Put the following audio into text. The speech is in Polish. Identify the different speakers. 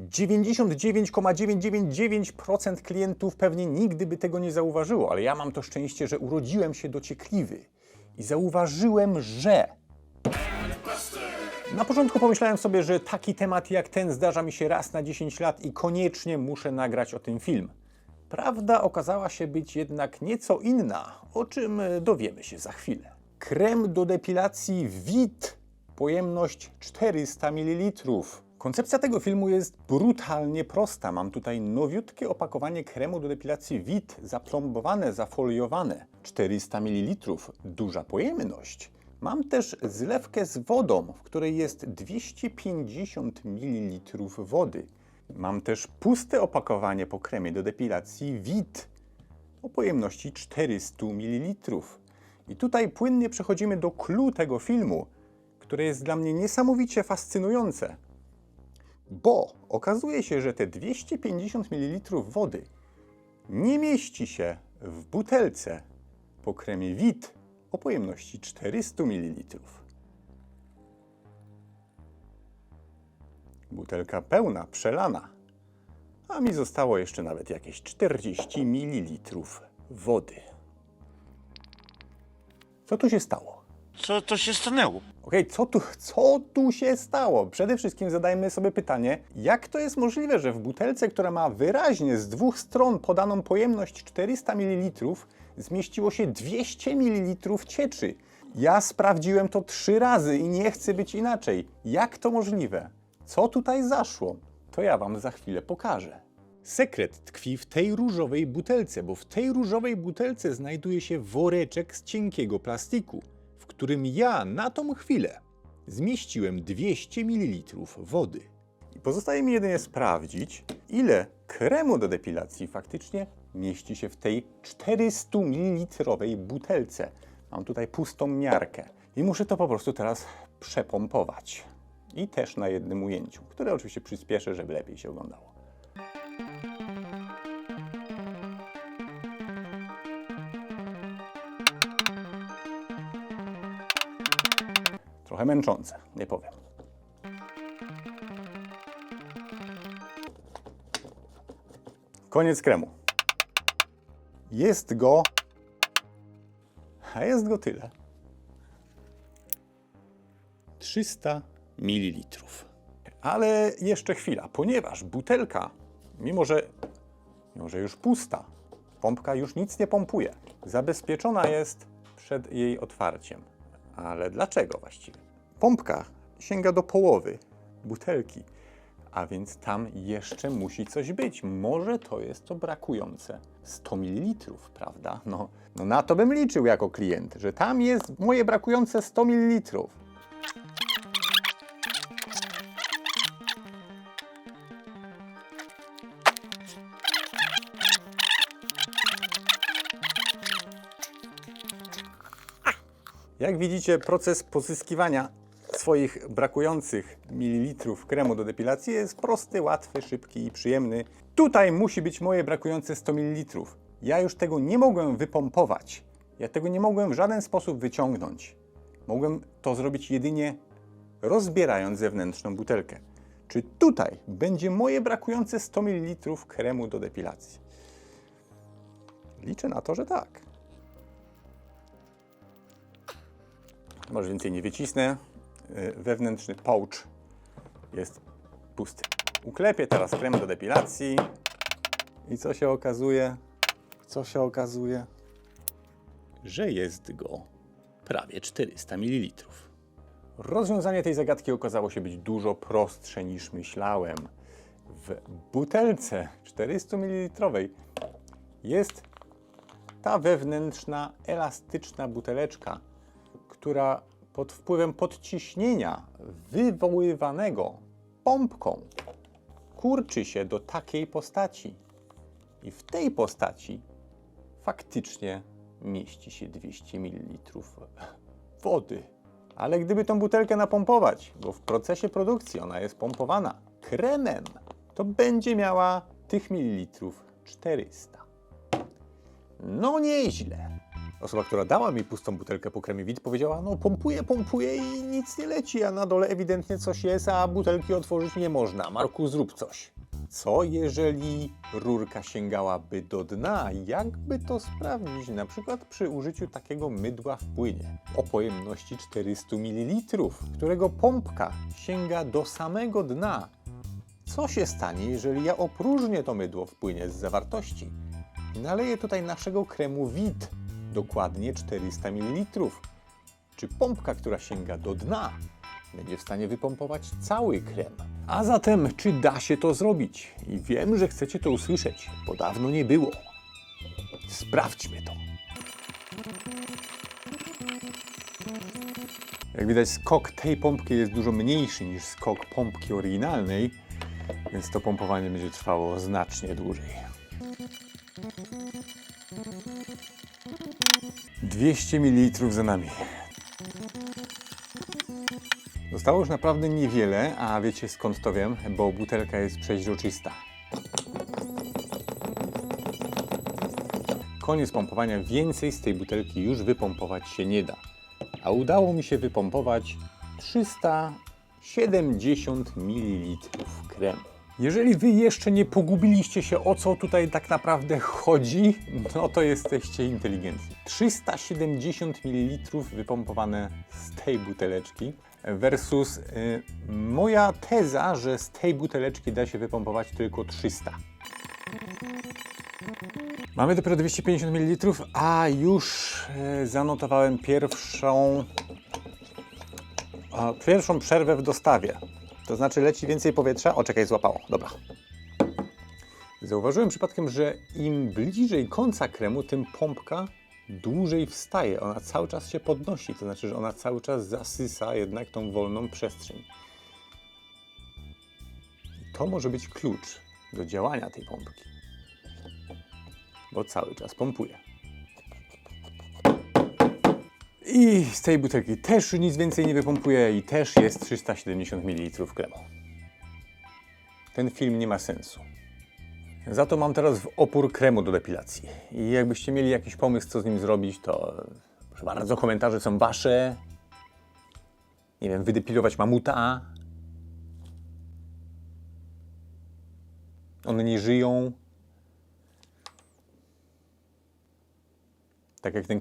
Speaker 1: 99,999% klientów pewnie nigdy by tego nie zauważyło, ale ja mam to szczęście, że urodziłem się dociekliwy i zauważyłem, że na początku pomyślałem sobie, że taki temat jak ten zdarza mi się raz na 10 lat i koniecznie muszę nagrać o tym film. Prawda okazała się być jednak nieco inna, o czym e, dowiemy się za chwilę. Krem do depilacji WIT, pojemność 400 ml. Koncepcja tego filmu jest brutalnie prosta. Mam tutaj nowiutkie opakowanie kremu do depilacji WIT, zaplombowane, zafoliowane. 400 ml, duża pojemność. Mam też zlewkę z wodą, w której jest 250 ml wody. Mam też puste opakowanie po kremie do depilacji WIT o pojemności 400 ml. I tutaj płynnie przechodzimy do clue tego filmu, które jest dla mnie niesamowicie fascynujące. Bo okazuje się, że te 250 ml wody nie mieści się w butelce po kremie WIT o pojemności 400 ml. Butelka pełna, przelana, a mi zostało jeszcze nawet jakieś 40 ml wody. Co tu się stało?
Speaker 2: Co to się stanęło?
Speaker 1: Okej, co, tu, co tu się stało? Przede wszystkim zadajmy sobie pytanie, jak to jest możliwe, że w butelce, która ma wyraźnie z dwóch stron podaną pojemność 400 ml, zmieściło się 200 ml cieczy? Ja sprawdziłem to trzy razy i nie chcę być inaczej. Jak to możliwe? Co tutaj zaszło? To ja Wam za chwilę pokażę. Sekret tkwi w tej różowej butelce, bo w tej różowej butelce znajduje się woreczek z cienkiego plastiku, którym ja na tą chwilę zmieściłem 200 ml wody. I pozostaje mi jedynie sprawdzić, ile kremu do depilacji faktycznie mieści się w tej 400 ml butelce. Mam tutaj pustą miarkę i muszę to po prostu teraz przepompować. I też na jednym ujęciu, które oczywiście przyspieszę, żeby lepiej się oglądało. Trochę męczące, nie powiem. Koniec kremu. Jest go. A jest go tyle. 300 ml. Ale jeszcze chwila, ponieważ butelka, mimo że, mimo że już pusta, pompka już nic nie pompuje, zabezpieczona jest przed jej otwarciem. Ale dlaczego właściwie? Pompka sięga do połowy butelki, a więc tam jeszcze musi coś być. Może to jest to brakujące 100 ml, prawda? No, no na to bym liczył jako klient, że tam jest moje brakujące 100 ml. Jak widzicie, proces pozyskiwania swoich brakujących mililitrów kremu do depilacji jest prosty, łatwy, szybki i przyjemny. Tutaj musi być moje brakujące 100 ml. Ja już tego nie mogłem wypompować. Ja tego nie mogłem w żaden sposób wyciągnąć. Mogłem to zrobić jedynie rozbierając zewnętrzną butelkę. Czy tutaj będzie moje brakujące 100 ml kremu do depilacji? Liczę na to, że tak. Może więcej nie wycisnę. Y, Wewnętrzny pouch jest pusty. Uklepię teraz krem do depilacji. I co się okazuje? Co się okazuje? Że jest go prawie 400 ml. Rozwiązanie tej zagadki okazało się być dużo prostsze niż myślałem. W butelce 400 ml jest ta wewnętrzna, elastyczna buteleczka, która pod wpływem podciśnienia wywoływanego pompką kurczy się do takiej postaci. I w tej postaci faktycznie mieści się 200 ml wody. Ale gdyby tą butelkę napompować, bo w procesie produkcji ona jest pompowana kremem, to będzie miała tych mililitrów 400. No nieźle. Osoba, która dała mi pustą butelkę po kremie Wit powiedziała, no pompuję, pompuję i nic nie leci, a na dole ewidentnie coś jest, a butelki otworzyć nie można. Marku, zrób coś. Co jeżeli rurka sięgałaby do dna? Jakby to sprawdzić? Na przykład przy użyciu takiego mydła w płynie o pojemności 400 ml, którego pompka sięga do samego dna. Co się stanie, jeżeli ja opróżnię to mydło w płynie z zawartości? Naleję tutaj naszego kremu WIT, dokładnie 400 ml. Czy pompka, która sięga do dna, będzie w stanie wypompować cały krem? A zatem, czy da się to zrobić? I wiem, że chcecie to usłyszeć, bo dawno nie było. Sprawdźmy to. Jak widać, skok tej pompki jest dużo mniejszy niż skok pompki oryginalnej, więc to pompowanie będzie trwało znacznie dłużej. 200 ml za nami. Zostało już naprawdę niewiele, a wiecie skąd to wiem? Bo butelka jest przeźroczysta. Koniec pompowania, więcej z tej butelki już wypompować się nie da. A udało mi się wypompować 370 ml kremu. Jeżeli wy jeszcze nie pogubiliście się o co tutaj tak naprawdę chodzi, no to jesteście inteligentni. 370 ml wypompowane z tej buteleczki versus y, moja teza, że z tej buteleczki da się wypompować tylko 300. Mamy dopiero 250 ml, a już y, zanotowałem pierwszą pierwszą przerwę w dostawie. To znaczy leci więcej powietrza. O, czekaj, złapało. Dobra. Zauważyłem przypadkiem, że im bliżej końca kremu, tym pompka dłużej wstaje. Ona cały czas się podnosi. To znaczy, że ona cały czas zasysa jednak tą wolną przestrzeń. I to może być klucz do działania tej pompki. Bo cały czas pompuje. I z tej butelki też nic więcej nie wypompuję i też jest 370 ml kremu. Ten film nie ma sensu. Za to mam teraz w opór kremu do depilacji. I jakbyście mieli jakiś pomysł, co z nim zrobić, to proszę bardzo, komentarze są wasze. Nie wiem, wydepilować mamuta. One nie żyją. Tak jak ten